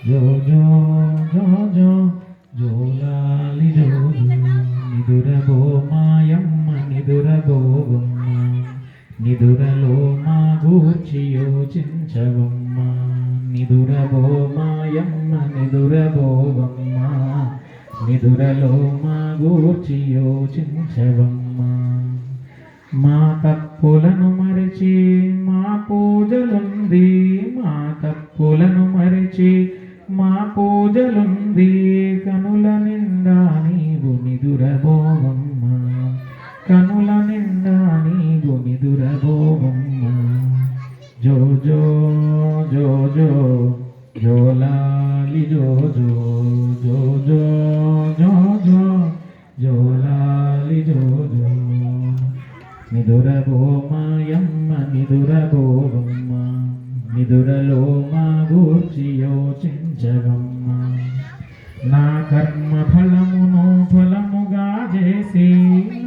జో జో జో జో జోలాలి జో నిదురబో మాయమ్మ నిదురబోవమ్మ నిదురలో మా గూర్చి యోచించవమ్మ నిదురబో మాయమ్మ నిదురబోవమ్మ నిదురలో మా గూర్చి యోచించవమ్మ మా తప్పులను మరిచి మా పూజలుంది మా తప్పులను మరిచి పూజలుంది కనుల నిండా నీవు నిదురబోవమ్మ కనుల నిండా నీవు నిదురబోవమ్మ జో జో జో జో జోలాలి జో జో జో జో జో జో జోలాలి జో జో. నిదురబోమాయమ్మ నిదురబోవమ్మ నిదురలో మా గూర్చి యోచించగమ్మ. నా కర్మ ఫలమును ఫలముగా చేసి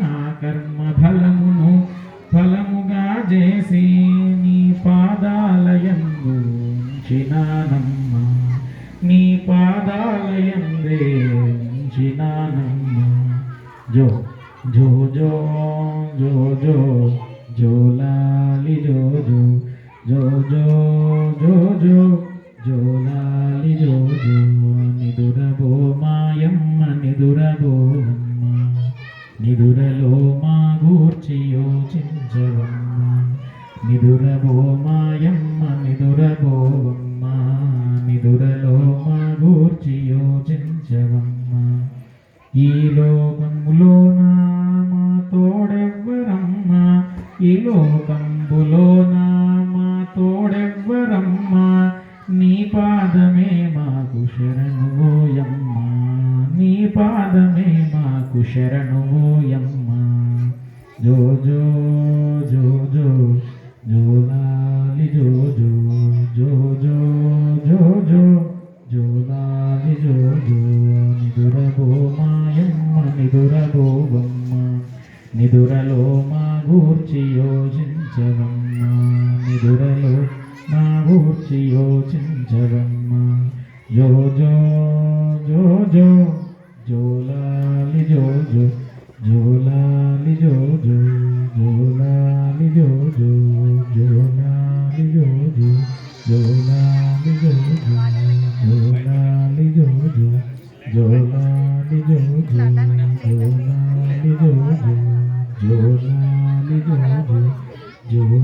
నా కర్మ ఫలమును ఫలముగా చేసి నీ పాదాలయందు చినానమ్మ నీ పాదాలయందే చినానమ్మ జో జో జో జో జో. జోజో జోలాలి జోజో నిదురబో మాయమ్మ నిదురబోవమ్మ నిదురలో మా గూర్చి యోచించవమ్మ. నిదురబో మాయమ్మ నిదురబోవమ్మ నిదురలో మా గూర్చి యోచించవమ్మ. ఈ లోకములోన మా తోడెవ్వరమ్మ? ఈ లోకంబులోనా పాదమే మాకు శరణువోయమ్మ జో జో జో జో జోలాలి జో జో జో జో జో జో జోలాలి జో జో నిదురబో మాయమ్మ నిదురబోవమ్మ నిదురలో మా గూర్చి యోచించవమ్మ నిదురలో మా గూర్చి యోచించవమ్మ జో జో జో జో জোলালি জো জো জোলালি জো জো জোলালি জো জো জোলালি জো জো জোলালি জো জো জোলালি জো জোলালি জো জোলালি জো জোলালি জো